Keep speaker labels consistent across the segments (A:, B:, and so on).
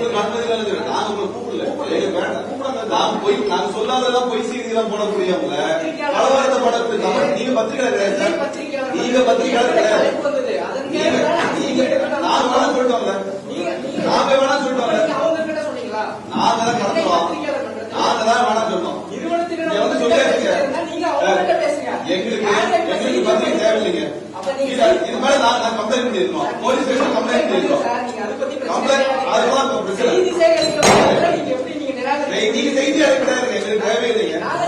A: உங்களுக்கு
B: அனுமதி தான்.
A: நாங்க உங்களை கூப்பிடல. நாங்க போய் நாங்க சொல்லாததான் பொய் செய்திலாம் போடக்கூடியவங்கள கலவரத்தை படக்கூடிய தமிழ் நீங்க பத்திரிகை கிடையாது நீங்க கிடையாது நீங்க நீங்க
B: நீங்க வேணாம்?
A: நாங்க வேணாம் சொல்லிட்டோம்ல
B: நீங்க- அவங்க
A: தான் நாங்க
B: நிறுவனத்தினர்
A: நீங்க வந்து சொல்லியாச்சுங்க.
B: அவங்க.
A: எங்களுக்கு எங்களுக்கு
B: செய்தி
A: பத்திரிகை தேவையில்லைங்க. இது மேல நான் கம்ப்ளைண்ட் பண்ணிருக்கோம் போலீஸ் ஸ்டேஷன் கம்ப்ளைண்ட் பண்ணிருக்கோம்
B: சார், நீங்க அதை பத்தி பிரச்சனை
A: கம்ப்ளைண்ட்
B: கிடையாது.
A: அதெல்லாம் இப்ப பிரச்சனை
B: செய்தி சேகரிக்கிறவங்க நீங்க எப்படி நீங்க நிராகரிக்கிறீங்க?
A: நீங்க செய்தியாளர் கிடையாது எங்களுக்கு தேவையில்லைங்க
B: நாங்க செய்தியாளர்
A: நீங்க செய்தியாளர் கிடையாது
B: சொல்லலாம்.
A: நாங்க நாங்க சொல்றோம்
B: நீங்க நிறுவனத்துக்கு
A: எங்களுக்கு தேவையில்லைங்க
B: நீங்க
A: நீங்க
B: போய் உணர்வுகிட்ட பேசுங்க.
A: எங்களுக்கு தேவையில்லைங்க
B: செய்தியாளரா
A: நான்
B: நான்
A: நான்
B: செய்தி
A: சார் நான்
B: சேகரிக்கிறேன்.
A: உங்களை உங்க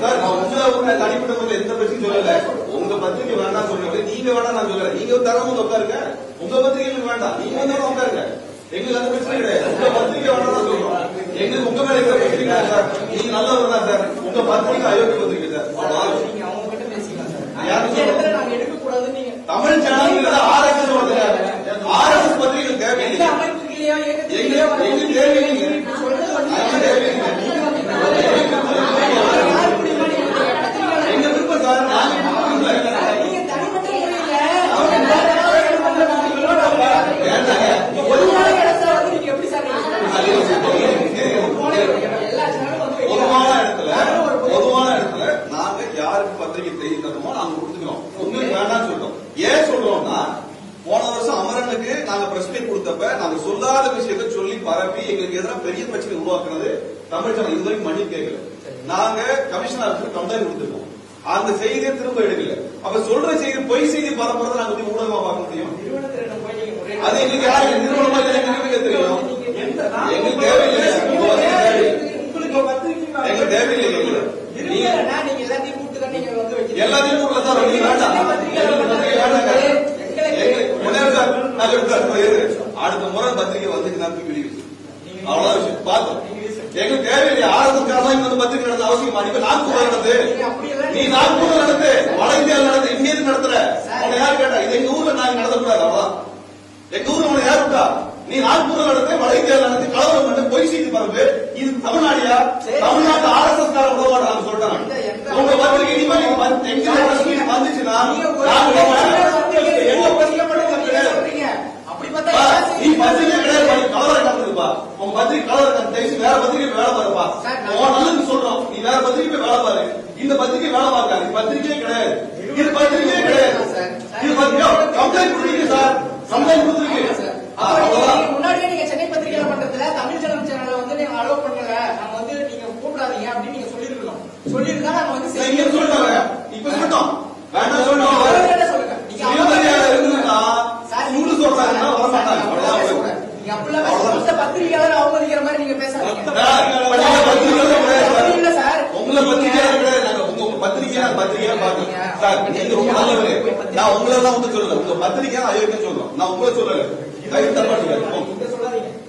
A: தனிப்பட்ட முறையில் எந்த பிரச்சனையும் சொல்லல. உங்க பத்திரிகை வேண்டாம் சொல்றீங்க நீங்க வேண்டாம் நான் சொல்லல. நீங்க தரமும் உட்காருங்க. உங்க பத்திரிக்கை வேண்டாம். நீங்க வந்து உட்காருங்க. எங்களுக்கு அந்த பிரச்சனை கிடையாது. உங்க சொல்றோம். எங்களுக்கு உங்க மேல இருக்கிற பிரச்சனை சார். நீங்க நல்லவர் தான் சார். உங்க அயோக்கிய பத்திரிகை சார் அவ்வளவுதான்.
B: நீங்க அவங்க கிட்ட பேசிக்கலாம் சார்.
A: யாரு
B: இந்த இடத்துல நாங்க எடுக்கக்கூடாதுன்னு நீங்க
A: தமிழ் சேனல் ஆர்எஸ்எஸ் சொல்றீங்க ஆர்எஸ்எஸ் பத்திரிக்கை
B: எந்த
A: தேவையில்லை
B: அமைப்புகளையோ இயக்கத்திலேயோ
A: எங்களுக்கு-
B: வந்து
A: எங்களுக்கு தேவையில்லைங்க.
B: நீங்க சொல்றது வந்து
A: எங்களுக்கு தேவையில்லைங்க.
B: நீங்க வந்து யார் முடியுமா நீங்க நடத்துறீங்களா?
A: எங்க விருப்பம் சார் நாங்க விருப்பம் இல்ல.
B: நீங்க தனிப்பட்ட முறையில அவங்க நேரடியாக எடுப்பாங்க, நாங்க விரோதம்
A: வேண்டாங்க.
B: பொதுவான இடத்துல வந்து நீங்க எப்படி சார்
A: அது
B: எல்லா சேனலும் வந்து
A: பொதுவான இடத்துல
B: நாங்களும் ஒரு பொது-
A: பொதுவான இடத்துல நாங்க யாருக்கு பத்திரிகை செய்தி தரணுமோ நாங்க கொடுத்துக்கிறோம் உங்களுக்கு வேண்டாம்னு சொல்றோம் ஏன் சொல்றோம்னா போன வருஷம் அமரனுக்கு நாங்க மீட் கொடுத்தப்ப நாங்க சொல்லாத விஷயத்தை சொல்லி பரப்பி எங்களுக்கு எதிராக பெரிய பிரச்சனை உருவாக்குனது தமிழ் சேனல். இதுவரைக்கும் மன்னிப்பு கேட்கல. நாங்க கமிஷனருக்கு கம்ப்ளைண்ட் கொடுத்திருக்கோம். அந்த செய்தியை திரும்ப எடுக்கல. அப்ப சொல்ற செய்தி பொய் செய்தி பரப்புறதை நாங்க எப்படி ஊடகமா பார்க்க முடியும்?
B: போய்
A: அது எங்களுக்கு யாரு நிறுவனமா எங்களுக்கு தெரியும்? எங்களுக்கு தேவையில்லை
B: உங்களுக்கு பத்திரிக்கை
A: எங்களுக்கு தேவையில்லை எங்களுக்கு நீங்க
B: நிறுவனம்னா நீங்க எல்லாத்தையும் கூப்பிட்டு தான் நீங்க வந்து வைக்கிறீங்க.
A: எல்லாத்தையும் கூட சார் நீங்க வேண்டாம் எங்களுக்கு பத்திரிகை வேண்டாங்க எங்களுக்கு முன்னாடி சார் நான் எடுத்தார் அடுத்த முறை பத்திரிகை வந்து அவ்வளவுதான் விஷயம் பார்த்தோம் தேவையில்லை ஆரம்பத்துக்காக இங்க வந்து பத்திரிகை நடத்த அவசியம் இப்ப நாக்பூர் நடந்து நீ நாக்பூர்ல நடத்து வட இந்தியாவில் நடத்து இங்க இருந்து நடத்துற உன்னை யார் கேட்டா இது எங்க ஊர்ல நாங்க நடத்தக்கூடாது அவ்வளவுதான் எங்க ஊர்ல உன்னை யார் விட்டா நீ நாக்பூர்ல நடத்து வட இந்தியாவில் நடத்து கலவரம் பண்ணு பொய் செய்தி பரப்பு இது தமிழ்நாடியா தமிழ்நாட்டு ஆர்எஸ்எஸ் கார விட மாட்டாங்க சொல்றாங்க உங்க பத்திரிகை இனிமே நீங்க எங்க வந்துச்சுன்னா
B: நீங்க ஒரு
A: நாங்க விட மாட்டோம்.
B: பத்திரிகை
A: எங்க பத்திரிகை மட்டும்
B: நீங்க
A: கிடையாது
B: சொல்றீங்க. அப்படி பார்த்தா
A: பா,
B: எல்லா
A: நீ பத்திரிகை கிடையாது பா, நீ கலவரம் நடந்துருப்பா உங்க பத்திரிகை கலவரம் நடந்து தயவுசெய்து வேற பத்திரிகை போய் வேலை பாருப்பா
B: சார், நான்
A: உன் நல்லதுக்கு சொல்றோம் நீ வேற பத்திரிகை வேலை பாரு. இந்த பத்திரிகை வேலை பார்க்காது பத்திரிகையே கிடையாது. இது பத்திரிகையே கிடையாது. இது பத்திரிகை கம்ப்ளைண்ட் கொடுத்தீங்க சார் கம்ப்ளைண்ட் அவ்வளவுதான்.
B: முன்னாடியே நீங்க சென்னை பத்திரிகை மன்றத்துல தமிழ் ஜனம் சேனல்ல வந்து நீங்க அலோவ் பண்ணுங்க நாங்க வந்து நீங்க கூப்பிடாதீங்க அப்படின்னு நீங்க சொல்லிருக்கணும் சொல்லிருந்தா நாங்க வந்து
A: சொல்லிட்டாங்க இப்ப சொல்லிட்டோம். வேண்டாம் சொல்லிட்டோம்.
B: சொல்லுங்க? நீங்க
A: சூடு சொல்றாங்கன்னா வர மாட்டாங்க.
B: நீங்க அப்படிலாம் பத்திரிகையாளர் அவமதிக்கிற மாதிரி நீங்க பேசாதீங்க.
A: நான் உங்களை எல்லாம் வந்து சொல்லல. உங்க பத்திரிக்கை அயோக்கியம் சொல்றோம். நான் உங்களை சொல்லல. தயவு தரமாட்டீங்க